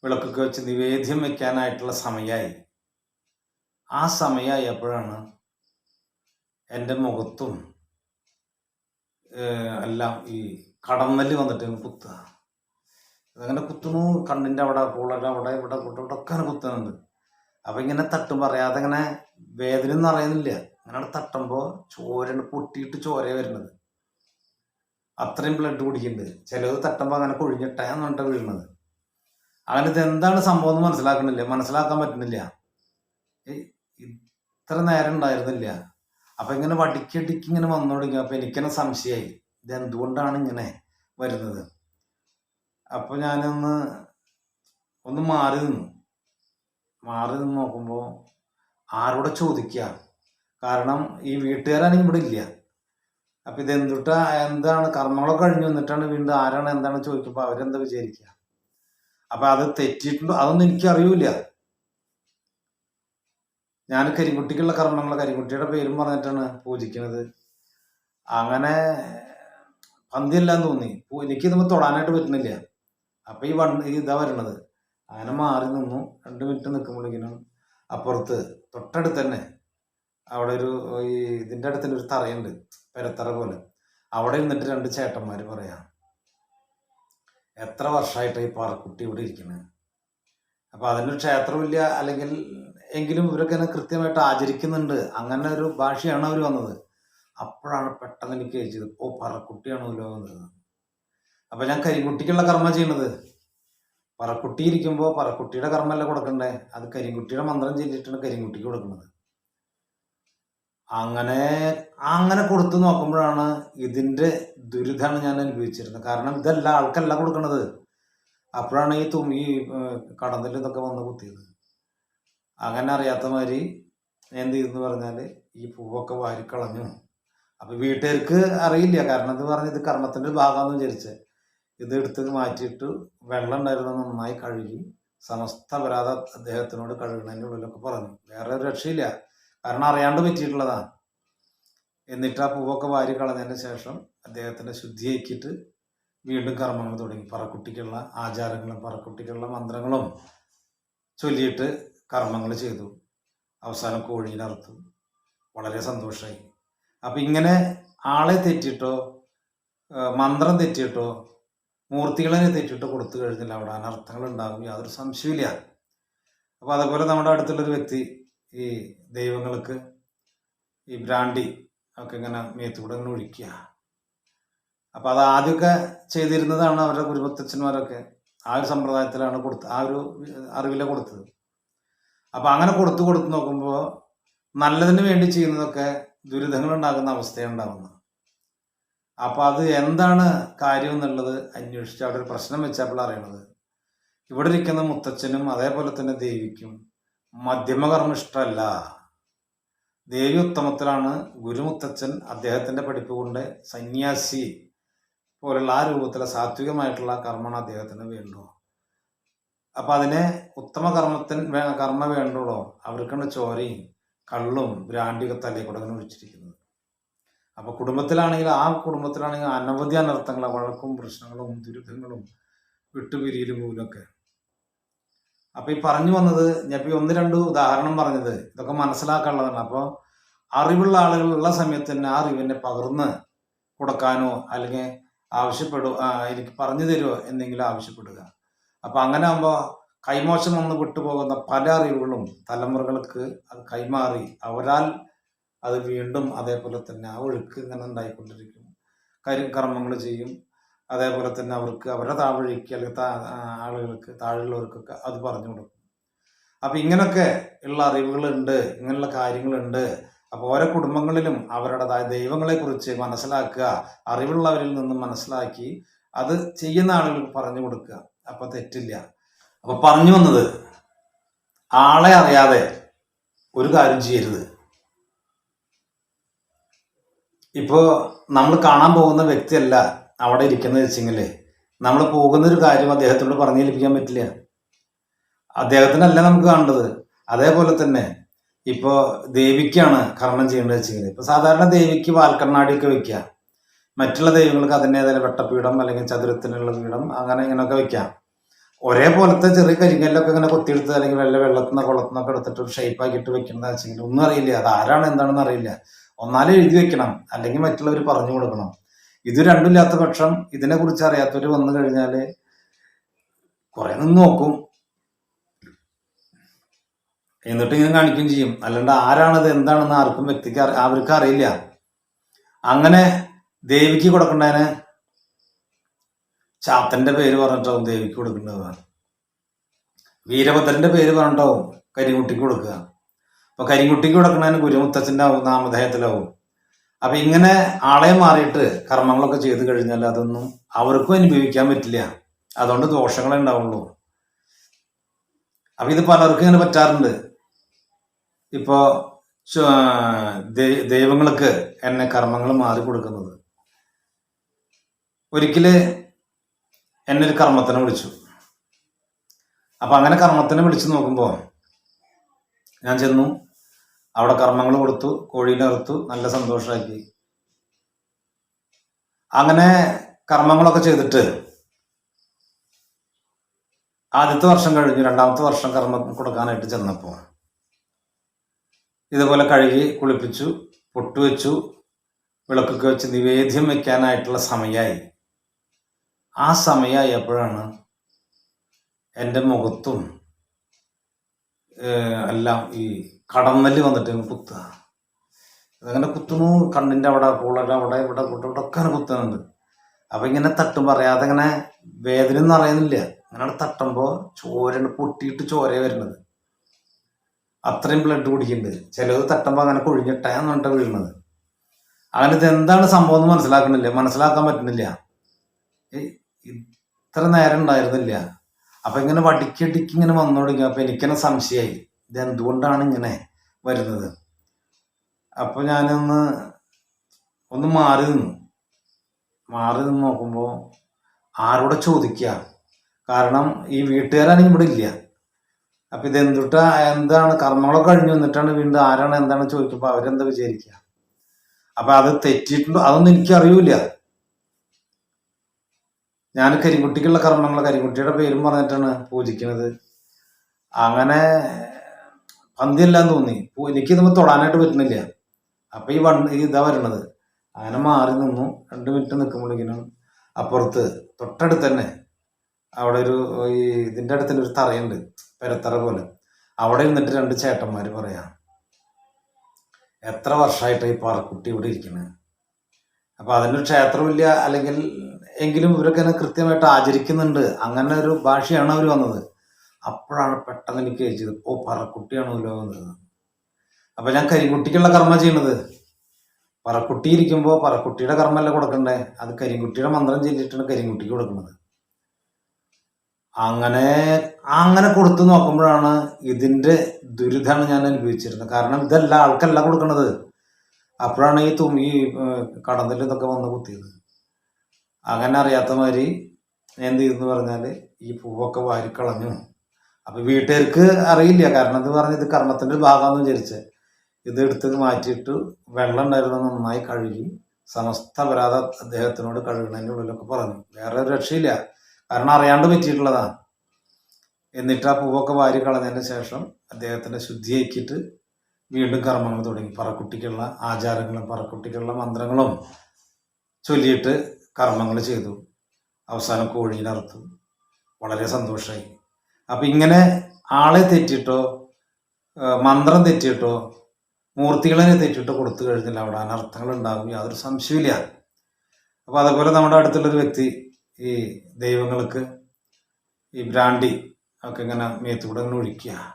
S1: വിളക്കൊക്കെ വെച്ച് നിവേദ്യം വെക്കാനായിട്ടുള്ള സമയമായി. ആ സമയമായപ്പോഴാണ് എന്റെ മുഖത്തും എല്ലാം ഈ കടന്നൽ വന്നിട്ട് കുത്തുക. അതങ്ങനെ കുത്തുന്നു. കണ്ണിന്റെ അവിടെ പൂളയുടെ അവിടെ ഇവിടെ ഇവിടെ ഇവിടെ ഒക്കെ കുത്തുന്നുണ്ട്. അപ്പം ഇങ്ങനെ തട്ടും പറയാതെ അങ്ങനെ വേദന ഒന്നും അറിയുന്നില്ല അങ്ങനെ തട്ടുമ്പോൾ ചോര പൊട്ടിയിട്ട് ചോര വരുന്നത്. അത്രയും ബ്ലഡ് കുടിക്കുന്നുണ്ട് ചിലത് തട്ടുമ്പോൾ അങ്ങനെ കൊഴിഞ്ഞിട്ടാന്ന് പറഞ്ഞിട്ട് വീഴുന്നത്. അങ്ങനെ ഇത് എന്താണ് സംഭവം എന്ന് മനസ്സിലാക്കണില്ല. മനസ്സിലാക്കാൻ പറ്റുന്നില്ല. ഇത്ര നേരം ഉണ്ടായിരുന്നില്ല. അപ്പൊ ഇങ്ങനെ വടിക്കടിക്ക് ഇങ്ങനെ വന്നു തുടങ്ങി അപ്പൊ എനിക്കെന്നെ സംശയമായി ഇത് എന്തുകൊണ്ടാണ് ഇങ്ങനെ വരുന്നത്. അപ്പൊ ഞാനൊന്ന് ഒന്ന് മാറി നിന്നു. മാറി നിന്ന് നോക്കുമ്പോൾ ആരോടെ ചോദിക്കുക കാരണം ഈ വീട്ടുകാരാണെങ്കിൽ ഇവിടെ ഇല്ല. അപ്പൊ ഇത് എന്തുട്ടാ എന്താണ്? കർമ്മങ്ങളൊക്കെ കഴിഞ്ഞു. വന്നിട്ടാണ് വീണ്ടും ആരാണ് എന്താണ് ചോദിക്കുമ്പോൾ അവരെന്താ വിചാരിക്കുക അപ്പൊ അത് തെറ്റിയിട്ടുണ്ടോ അതൊന്നും എനിക്ക് അറിയൂല ഞാൻ കരിക്കുട്ടിക്കുള്ള കർമ്മങ്ങൾ കരിക്കുട്ടിയുടെ പേരും പറഞ്ഞിട്ടാണ് പൂജിക്കുന്നത് അങ്ങനെ പന്തിയല്ലാന്ന് തോന്നി. എനിക്ക് ഇതുമ്പോൾ തൊടാനായിട്ട് പറ്റുന്നില്ല അപ്പൊ ഈ വൺ ഇതാ വരണത്. അങ്ങനെ മാറി നിന്നു. രണ്ട് മിനിറ്റ് നിൽക്കുമ്പോഴേക്കിനും അപ്പുറത്ത് തൊട്ടടുത്ത് തന്നെ അവിടെ ഒരു ഈ ഇതിന്റെ അടുത്ത് ഒരു തറയുണ്ട്. പെരത്തറ പോലെ. അവിടെ ഇരുന്നിട്ട് രണ്ട് ചേട്ടന്മാര് പറയാ എത്ര വർഷമായിട്ട് ഈ പാറക്കുട്ടി ഇവിടെ ഇരിക്കുന്നത് അപ്പൊ അതിനൊരു ക്ഷേത്രമില്ല അല്ലെങ്കിൽ എങ്കിലും ഇവരൊക്കെ കൃത്യമായിട്ട് ആചരിക്കുന്നുണ്ട്. അങ്ങനെ ഒരു ഭാഷയാണ് അവർ വന്നത്. അപ്പോഴാണ് പെട്ടെന്ന് എനിക്ക് കഴിച്ചത് ഓ പറക്കുട്ടിയാണല്ലോ എന്നത് അപ്പൊ ഞാൻ കരിക്കുട്ടിക്കുള്ള കർമ്മ ചെയ്യണത് പറക്കുട്ടി ഇരിക്കുമ്പോൾ പറക്കുട്ടിയുടെ കർമ്മമല്ല കൊടുക്കണ്ടേ? അത് കരിക്കുട്ടിയുടെ മന്ത്രം ചെയ്തിട്ടാണ് കരിക്കുട്ടിക്ക് കൊടുക്കുന്നത്. അങ്ങനെ അങ്ങനെ കൊടുത്തു നോക്കുമ്പോഴാണ് ഇതിന്റെ ദുരിതമാണ് ഞാൻ അനുഭവിച്ചിരുന്നത്. കാരണം ഇതല്ല ആൾക്കല്ല കൊടുക്കണത്. അപ്പോഴാണ് ഈ തുമ്മി കടന്നിൽ ഇതൊക്കെ വന്ന് കുത്തിയത്. അങ്ങനെ അറിയാത്ത മാതിരി എന്ത് ചെയ്തെന്ന് പറഞ്ഞാൽ ഈ പൂവൊക്കെ വാരിക്കളഞ്ഞു. അപ്പൊ വീട്ടുകാർക്ക് അറിയില്ല. കാരണം എന്ന് പറഞ്ഞ് ഇത് കർമ്മത്തിന്റെ ഭാഗമാണെന്ന് വിചാരിച്ച്. ഇത് എടുത്ത് മാറ്റിയിട്ട് വെള്ളം ഉണ്ടായിരുന്ന നന്നായി കഴുകി സമസ്ത അപരാധ അദ്ദേഹത്തിനോട് കഴുകുന്നതിന്റെ ഉള്ളിലൊക്കെ പറഞ്ഞു. വേറെ ഒരു രക്ഷയില്ല. കാരണം അറിയാണ്ട് പറ്റിയിട്ടുള്ളതാണ് എന്നിട്ട് ആ പൂവൊക്കെ വാരി കളഞ്ഞതിന് ശേഷം അദ്ദേഹത്തിനെ ശുദ്ധിയാക്കിയിട്ട് വീണ്ടും കർമ്മങ്ങൾ തുടങ്ങി. പറക്കുട്ടിക്കുള്ള ആചാരങ്ങളും പറക്കുട്ടിക്കുള്ള മന്ത്രങ്ങളും ചൊല്ലിയിട്ട് കർമ്മങ്ങൾ ചെയ്തു. അവസാനം കോഴീനെ അറുത്തു. വളരെ സന്തോഷമായി അപ്പം ഇങ്ങനെ ആളെ തെറ്റിട്ടോ മന്ത്രം തെറ്റിട്ടോ മൂർത്തികളെ തെറ്റിട്ടോ കൊടുത്തു കഴിഞ്ഞാൽ അവിടെ അനർത്ഥങ്ങൾ ഉണ്ടാകും യാതൊരു സംശയമില്ല അപ്പോൾ അതുപോലെ നമ്മുടെ അടുത്തുള്ളൊരു വ്യക്തി ഈ ദൈവങ്ങൾക്ക് ഈ ബ്രാൻഡി ഒക്കെ ഇങ്ങനെ മേത്തൂടെ ഇങ്ങനെ ഒഴിക്കുക. അപ്പം അത് ആദ്യമൊക്കെ ചെയ്തിരുന്നതാണ് അവരുടെ ഗുരുഭക്തച്ഛന്മാരൊക്കെ ആ ഒരു സമ്പ്രദായത്തിലാണ് കൊടുത്ത് ആ ഒരു അറിവിലെ കൊടുത്തത്. അപ്പം അങ്ങനെ കൊടുത്തു കൊടുത്ത് നോക്കുമ്പോൾ നല്ലതിന് വേണ്ടി ചെയ്യുന്നതൊക്കെ ദുരിതങ്ങൾ ഉണ്ടാകുന്ന അവസ്ഥയാണ് ഉണ്ടാകുന്നത് അപ്പം അത് എന്താണ് കാര്യം എന്നുള്ളത് അന്വേഷിച്ച് അവിടെ ഒരു പ്രശ്നം വെച്ചപ്പോൾ അറിയണത്. ഇവിടെ ഇരിക്കുന്ന മുത്തച്ഛനും അതേപോലെ തന്നെ ദേവിക്കും മധ്യമകർമ്മ ഇഷ്ടമല്ല. ദേവി ഉത്തമത്തിലാണ് ഗുരുമുത്തച്ഛൻ അദ്ദേഹത്തിന്റെ പഠിപ്പ് കൊണ്ട് സന്യാസി പോലുള്ള ആ രൂപത്തിലെ സാത്വികമായിട്ടുള്ള കർമ്മമാണ് അദ്ദേഹത്തിന് വേണ്ടു അപ്പൊ അതിനെ ഉത്തമ കർമ്മത്തിന് കർമ്മ വേണ്ടുള്ളൂ അവർക്കാണ് ചോരയും കള്ളും ബ്രാൻഡിയൊക്കെ തലയിൽ കൂടെ അങ്ങനെ ഒഴിച്ചിരിക്കുന്നത് അപ്പൊ കുടുംബത്തിലാണെങ്കിൽ ആ കുടുംബത്തിലാണെങ്കിൽ അനവധി അനർത്ഥങ്ങൾ വഴക്കും പ്രശ്നങ്ങളും ദുരിതങ്ങളും വിട്ടുപിരിയലും പോലൊക്കെ. അപ്പൊ ഈ പറഞ്ഞു വന്നത് ഞാൻ ഇപ്പൊ ഈ ഒന്ന് രണ്ട് ഉദാഹരണം പറഞ്ഞത് ഇതൊക്കെ മനസ്സിലാക്കാനുള്ളതാണ്. അപ്പോൾ അറിവുള്ള ആളുകളുള്ള സമയത്ത് തന്നെ ആ അറിവിനെ പകർന്ന് കൊടുക്കാനോ അല്ലെങ്കിൽ ആവശ്യപ്പെടുക എനിക്ക് പറഞ്ഞു തരുമോ എന്തെങ്കിലും ആവശ്യപ്പെടുക. അപ്പൊ അങ്ങനെ ആകുമ്പോൾ കൈമോശം വന്ന് വിട്ടുപോകുന്ന പല അറിവുകളും തലമുറകൾക്ക് അത് കൈമാറി അവരാൽ അത് വീണ്ടും അതേപോലെ തന്നെ ആ ഒഴുക്ക് ഇങ്ങനെ ഉണ്ടായിക്കൊണ്ടിരിക്കും. കാര്യം കർമ്മങ്ങൾ ചെയ്യും. അതേപോലെ തന്നെ അവർക്ക് അവരുടെ താഴ്വഴിക്ക് അല്ലെങ്കിൽ ആളുകൾക്ക് താഴെയുള്ളവർക്കൊക്കെ അത് പറഞ്ഞു കൊടുക്കും. അപ്പം ഇങ്ങനൊക്കെ ഉള്ള അറിവുകളുണ്ട് ഇങ്ങനെയുള്ള കാര്യങ്ങളുണ്ട്. അപ്പോൾ ഓരോ കുടുംബങ്ങളിലും അവരുടേതായ ദൈവങ്ങളെക്കുറിച്ച് മനസ്സിലാക്കുക അറിവുള്ളവരിൽ നിന്നും മനസ്സിലാക്കി അത് ചെയ്യുന്ന ആളുകൾക്ക് പറഞ്ഞു കൊടുക്കുക. അപ്പോൾ തെറ്റില്ല. അപ്പൊ പറഞ്ഞു വന്നത് ആളെ അറിയാതെ ഒരു കാര്യം ചെയ്യരുത്. ഇപ്പോ നമ്മൾ കാണാൻ പോകുന്ന വ്യക്തിയല്ല അവിടെ ഇരിക്കുന്നത് വെച്ചെങ്കിൽ നമ്മൾ പോകുന്ന ഒരു കാര്യം അദ്ദേഹത്തോട് പറഞ്ഞേൽപ്പിക്കാൻ പറ്റില്ല. അദ്ദേഹത്തിനല്ല നമുക്ക് കാണേണ്ടത്. അതേപോലെ തന്നെ ഇപ്പോ ദേവിക്കാണ് കർമ്മം ചെയ്യേണ്ടത് വെച്ചെങ്കിൽ ഇപ്പൊ സാധാരണ ദേവിക്ക് വാൽക്കണ്ണാടിയൊക്കെ വെക്കുക മറ്റുള്ള ദൈവങ്ങൾക്ക് അതിന്റെതായ വെട്ടപീഠം അല്ലെങ്കിൽ ചതുരത്തിനുള്ള പീഠം അങ്ങനെ ഇങ്ങനെയൊക്കെ വെക്കാം ഒരേപോലത്തെ ചെറിയ കരിങ്കല്ലൊക്കെ ഇങ്ങനെ കൊത്തിയെടുത്ത് അല്ലെങ്കിൽ വെള്ള കുളത്തിൽ നിന്നൊക്കെ എടുത്തിട്ട് ഷേപ്പ് ആക്കിയിട്ട് വെക്കുന്നത് വെച്ചെങ്കിൽ ഒന്നും അറിയില്ല. അത് ആരാണ് എന്താണെന്ന് അറിയില്ല. ഒന്നാലും എഴുതി വെക്കണം. അല്ലെങ്കിൽ മറ്റുള്ളവർ പറഞ്ഞു കൊടുക്കണം. ഇത് രണ്ടുമില്ലാത്ത പക്ഷം ഇതിനെ കുറിച്ച് അറിയാത്തവർ വന്നു കഴിഞ്ഞാൽ കുറെ നിന്ന് നോക്കും. എന്നിട്ട് ഇങ്ങനെ കാണിക്കുകയും ചെയ്യും. അല്ലാണ്ട് ആരാണത് എന്താണെന്ന് ആർക്കും വ്യക്തിക്ക് അവർക്ക് അറിയില്ല. അങ്ങനെ ദേവിക്ക് കൊടുക്കണ്ടതിന് ചാത്തന്റെ പേര് പറഞ്ഞിട്ടാവും ദേവിക്ക് കൊടുക്കേണ്ടത് വീരഭദ്രന്റെ പേര് പറഞ്ഞിട്ടാവും കരിങ്കുട്ടിക്ക് കൊടുക്കുക. അപ്പൊ കരിങ്കുട്ടിക്ക് കൊടുക്കണതിന് ഗുരുമുത്തച്ഛന്റെ ആവും നാമധേയത്തിലാവും. അപ്പൊ ഇങ്ങനെ ആളെ മാറിയിട്ട് കർമ്മങ്ങളൊക്കെ ചെയ്തു കഴിഞ്ഞാൽ അതൊന്നും അവർക്കും അനുഭവിക്കാൻ പറ്റില്ല. അതുകൊണ്ട് ദോഷങ്ങളെ ഉണ്ടാവുള്ളൂ. അപ്പൊ ഇത് പലർക്കും ഇങ്ങനെ പറ്റാറുണ്ട്. ഇപ്പോ ദൈവങ്ങൾക്ക് എന്നെ കർമ്മങ്ങൾ മാറി കൊടുക്കുന്നത് ഒരിക്കൽ എന്നെ ഒരു കർമ്മത്തിനെ വിളിച്ചു. അപ്പൊ അങ്ങനെ കർമ്മത്തിനെ വിളിച്ചു നോക്കുമ്പോൾ ഞാൻ ചെന്നു. അവിടെ കർമ്മങ്ങൾ കൊടുത്തു കോഴീനെ അറുത്തു നല്ല സന്തോഷമാക്കി അങ്ങനെ കർമ്മങ്ങളൊക്കെ ചെയ്തിട്ട് ആദ്യത്തെ വർഷം കഴിഞ്ഞു രണ്ടാമത്തെ വർഷം കർമ്മം കൊടുക്കാനായിട്ട് ചെന്നപ്പോൾ ഇതുപോലെ കഴുകി കുളിപ്പിച്ചു പൊട്ടുവെച്ചു വിളക്കൊക്കെ വെച്ച് നിവേദ്യം വെക്കാനായിട്ടുള്ള സമയമായി ആ സമയമായപ്പോഴാണ് എന്റെ മുഖത്തും എല്ലാം ഈ കടന്നൽ വന്നിട്ട് കുത്തുക. അതങ്ങനെ കുത്തുന്നു കണ്ണിന്റെ അവിടെ പൂളയുടെ അവിടെ ഇവിടെ കൂട്ടം ഇവിടെ ഒക്കെ അങ്ങനെ കുത്തുന്നുണ്ട്. അപ്പം ഇങ്ങനെ തട്ടും പറയാതെ ഇങ്ങനെ വേദന ഒന്നും അറിയുന്നില്ല അങ്ങനെ തട്ടുമ്പോൾ ചോര പൊട്ടിയിട്ട് ചോര വരുന്നത്. അത്രയും ബ്ലഡ് കുടിക്കുന്നുണ്ട്. ചിലത് തട്ടുമ്പോൾ അങ്ങനെ കൊഴിഞ്ഞിട്ടാ എന്നിട്ട് വീഴുന്നത് അങ്ങനെ ഇത് എന്താണ് സംഭവം എന്ന് മനസ്സിലാക്കണില്ല. മനസ്സിലാക്കാൻ പറ്റുന്നില്ല. ഇത്ര നേരം ഉണ്ടായിരുന്നില്ല. അപ്പൊ ഇങ്ങനെ വടിക്കടിക്ക് ഇങ്ങനെ വന്നു തുടങ്ങി. അപ്പൊ എനിക്കെന്നെ സംശയമായി ഇത് എന്തുകൊണ്ടാണ് ഇങ്ങനെ വരുന്നത്? അപ്പൊ ഞാനൊന്ന് ഒന്ന് മാറി നിന്നു. മാറി നിന്ന് നോക്കുമ്പോൾ ആരോടെ ചോദിക്കുക കാരണം ഈ വീട്ടുകാരാണെങ്കിൽ ഇവിടെ ഇല്ല. അപ്പൊ ഇത് എന്തുട്ടാ എന്താണ്? കർമ്മങ്ങളൊക്കെ കഴിഞ്ഞു. വന്നിട്ടാണ് വീണ്ടും ആരാണ് എന്താണ് ചോദിക്കുമ്പോൾ അവരെന്താ വിചാരിക്കുക അപ്പൊ അത് തെറ്റിയിട്ടുണ്ടോ? അതൊന്നും എനിക്ക് അറിയൂല ഞാൻ കരിങ്കുട്ടിക്കുള്ള കർമ്മങ്ങൾ കരിങ്കുട്ടിയുടെ പേരും പറഞ്ഞിട്ടാണ് പൂജിക്കുന്നത് അങ്ങനെ പന്തിയല്ലാന്ന് തോന്നി. എനിക്ക് ഇതുമ്പോൾ തൊടാനായിട്ട് പറ്റുന്നില്ല. അപ്പൊ ഈ വൺ ഇതാ വരണത്. അങ്ങനെ മാറി നിന്നു. രണ്ട് മിനിറ്റ് നിൽക്കുമ്പോഴേക്കിനും അപ്പുറത്ത് തൊട്ടടുത്ത് തന്നെ അവിടെ ഒരു ഈ ഇതിന്റെ അടുത്ത് തന്നെ ഒരു തറയുണ്ട്. പെരത്തറ പോലെ. അവിടെ ഇരുന്നിട്ട് രണ്ട് ചേട്ടന്മാർ പറയാം എത്ര വർഷമായിട്ട് ഈ പാറക്കുട്ടി ഇവിടെ ഇരിക്കുന്നത് അപ്പൊ അതിന്റെ ക്ഷേത്രമില്ല അല്ലെങ്കിൽ എങ്കിലും ഇവരൊക്കെ അതിനെ കൃത്യമായിട്ട് ആചരിക്കുന്നുണ്ട്. അങ്ങനെ ഒരു ഭാഷയാണ് അവർ വന്നത്. അപ്പോഴാണ് പെട്ടെന്ന് എനിക്ക് ചോദിച്ചത് ഓ പറക്കുട്ടിയാണല്ലോ വന്നത് അപ്പൊ ഞാൻ കരിങ്കുട്ടിക്കുള്ള കർമ്മ ചെയ്യണത് പറക്കുട്ടി ഇരിക്കുമ്പോൾ പറക്കുട്ടിയുടെ കർമ്മമല്ല കൊടുക്കണ്ടേ? അത് കരിങ്കുട്ടിയുടെ മന്ത്രം ചെല്ലിട്ടാണ് കരിങ്കുട്ടിക്ക് കൊടുക്കുന്നത്. അങ്ങനെ അങ്ങനെ കൊടുത്തു നോക്കുമ്പോഴാണ് ഇതിന്റെ ദുരിതമാണ് ഞാൻ അനുഭവിച്ചിരുന്നത്. കാരണം ഇതല്ല ആൾക്കല്ല കൊടുക്കണത്. അപ്പോഴാണ് ഈ തുമ്മി ഈ ഇതൊക്കെ വന്ന് കുത്തിയത്. അങ്ങനെ അറിയാത്ത മാതിരി എന്ത് ചെയ്തെന്ന് പറഞ്ഞാൽ ഈ പൂവൊക്കെ വാരിക്കളഞ്ഞു അപ്പം വീട്ടുകാർക്ക് അറിയില്ല. കാരണം എന്ന് പറഞ്ഞാൽ ഇത് കർമ്മത്തിന്റെ ഒരു ഭാഗമാണെന്ന് വിചാരിച്ച്. ഇത് എടുത്ത് മാറ്റിയിട്ട് വെള്ളം ഉണ്ടായിരുന്ന നന്നായി കഴുകി സമസ്ത അപരാധ അദ്ദേഹത്തിനോട് കഴുകണതിന്റെ ഉള്ളിലൊക്കെ പറഞ്ഞു. വേറെ ഒരു രക്ഷയില്ല. കാരണം അറിയാണ്ട് പറ്റിയിട്ടുള്ളതാണ്. എന്നിട്ട് ആ പൂവൊക്കെ വാരി കളഞ്ഞതിന് ശേഷം അദ്ദേഹത്തിനെ ശുദ്ധിയാക്കിയിട്ട് വീണ്ടും കർമ്മങ്ങൾ തുടങ്ങി. പറക്കുട്ടിക്കുള്ള ആചാരങ്ങളും പറക്കുട്ടിക്കുള്ള മന്ത്രങ്ങളും ചൊല്ലിയിട്ട് കർമ്മങ്ങൾ ചെയ്തു. അവസാനം കോഴിയിലർത്തു വളരെ സന്തോഷമായി അപ്പൊ ഇങ്ങനെ ആളെ തെറ്റിട്ടോ മന്ത്രം തെറ്റിട്ടോ മൂർത്തികളെ തെറ്റിട്ടോ കൊടുത്തു കഴിഞ്ഞാൽ അവിടെ അനർത്ഥങ്ങൾ ഉണ്ടാകും. യാതൊരു സംശയമില്ല അപ്പോൾ അതുപോലെ നമ്മുടെ അടുത്തുള്ളൊരു വ്യക്തി ഈ ദൈവങ്ങൾക്ക് ഈ ബ്രാൻഡി ഒക്കെ ഇങ്ങനെ മേത്തുകൂടെ ഇങ്ങനെ ഒഴിക്കുക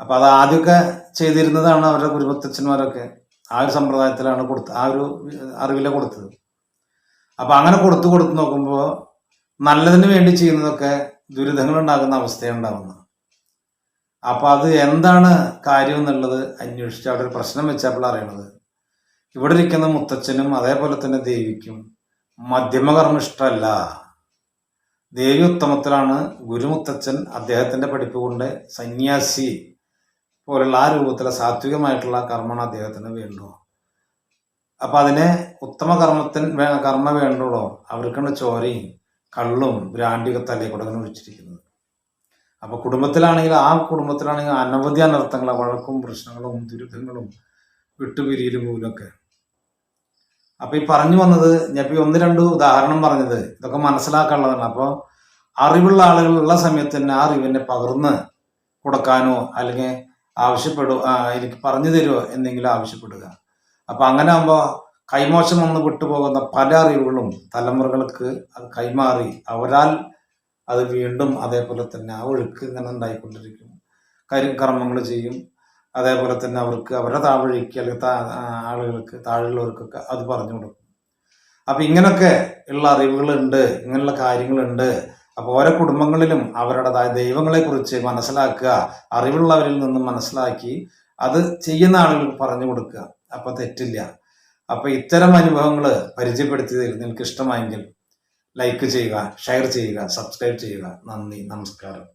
S1: അപ്പൊ അത് ആദ്യമൊക്കെ ചെയ്തിരുന്നതാണ് അവരുടെ ഗുരുഭക്തച്ഛന്മാരൊക്കെ ആ ഒരു സമ്പ്രദായത്തിലാണ് കൊടുത്ത ആ ഒരു അറിവിലെ കൊടുത്തത്. അപ്പൊ അങ്ങനെ കൊടുത്തു കൊടുത്തു നോക്കുമ്പോൾ നല്ലതിന് വേണ്ടി ചെയ്യുന്നതൊക്കെ ദുരിതങ്ങൾ ഉണ്ടാകുന്ന അവസ്ഥയാണ് ഉണ്ടാകുന്നത് അപ്പൊ അത് എന്താണ് കാര്യം എന്നുള്ളത് അന്വേഷിച്ച് അവിടെ ഒരു പ്രശ്നം വെച്ചപ്പോൾ അറിയണത്. ഇവിടെ ഇരിക്കുന്ന മുത്തച്ഛനും അതേപോലെ തന്നെ ദേവിക്കും മധ്യമകർമ്മ ഇഷ്ടമല്ല ദേവി ഉത്തമത്തിലാണ് ഗുരുമുത്തച്ഛൻ അദ്ദേഹത്തിന്റെ പഠിപ്പ് കൊണ്ട് സന്യാസി. പോലുള്ള ആ രൂപത്തിലെ സാത്വികമായിട്ടുള്ള കർമ്മമാണ് അദ്ദേഹത്തിന് വേണ്ടു അപ്പൊ അതിനെ ഉത്തമ കർമ്മത്തിന് കർമ്മ വേണ്ടുള്ളൂ അവർക്കാണ് ചോരയും കള്ളും ബ്രാൻഡിയൊക്കെ തലയിൽ കൂടെ അങ്ങനെ ഒഴിച്ചിരിക്കുന്നത്. അപ്പൊ കുടുംബത്തിലാണെങ്കിൽ ആ കുടുംബത്തിലാണെങ്കിൽ അനവധി അനർത്ഥങ്ങൾ വഴക്കും പ്രശ്നങ്ങളും ദുരിതങ്ങളും വിട്ടുപിരിയലും മൂലമൊക്കെ. അപ്പൊ ഈ പറഞ്ഞു വന്നത് ഞാൻ ഒന്ന് രണ്ട് ഉദാഹരണം പറഞ്ഞത് ഇതൊക്കെ മനസ്സിലാക്കാനുള്ളതാണ്. അപ്പോൾ അറിവുള്ള ആളുകളുള്ള സമയത്ത് തന്നെ ആ അറിവിനെ പകർന്ന് കൊടുക്കാനോ അല്ലെങ്കിൽ ആവശ്യപ്പെടുക എനിക്ക് പറഞ്ഞു തരുമോ എന്തെങ്കിലും ആവശ്യപ്പെടുക? അപ്പൊ അങ്ങനെ ആകുമ്പോൾ കൈമോശം വന്ന് വിട്ടുപോകുന്ന പല അറിവുകളും തലമുറകൾക്ക് അത് കൈമാറി അവരാൽ അത് വീണ്ടും അതേപോലെ തന്നെ ആ ഒഴുക്ക് ഇങ്ങനെ ഉണ്ടായിക്കൊണ്ടിരിക്കും. കാര്യം കർമ്മങ്ങൾ ചെയ്യും. അതേപോലെ തന്നെ അവർക്ക് അവരുടെ താഴ്വഴിക്ക് അല്ലെങ്കിൽ ആളുകൾക്ക് താഴെയുള്ളവർക്കൊക്കെ അത് പറഞ്ഞു കൊടുക്കും. അപ്പൊ ഇങ്ങനൊക്കെ ഉള്ള അറിവുകളുണ്ട്. ഇങ്ങനെയുള്ള കാര്യങ്ങളുണ്ട്. അപ്പൊ ഓരോ കുടുംബങ്ങളിലും അവരുടേതായ ദൈവങ്ങളെക്കുറിച്ച് മനസ്സിലാക്കുക അറിവുള്ളവരിൽ നിന്നും മനസ്സിലാക്കി അത് ചെയ്യുന്ന ആളുകൾക്ക് പറഞ്ഞു കൊടുക്കുക. അപ്പോൾ തെറ്റില്ല. അപ്പോൾ ഇത്തരം അനുഭവങ്ങൾ പരിചയപ്പെടുത്തിയതിൽ നിങ്ങൾക്ക് ഇഷ്ടമായെങ്കിൽ ലൈക്ക് ചെയ്യുക ഷെയർ ചെയ്യുക സബ്സ്ക്രൈബ് ചെയ്യുക. നന്ദി നമസ്കാരം.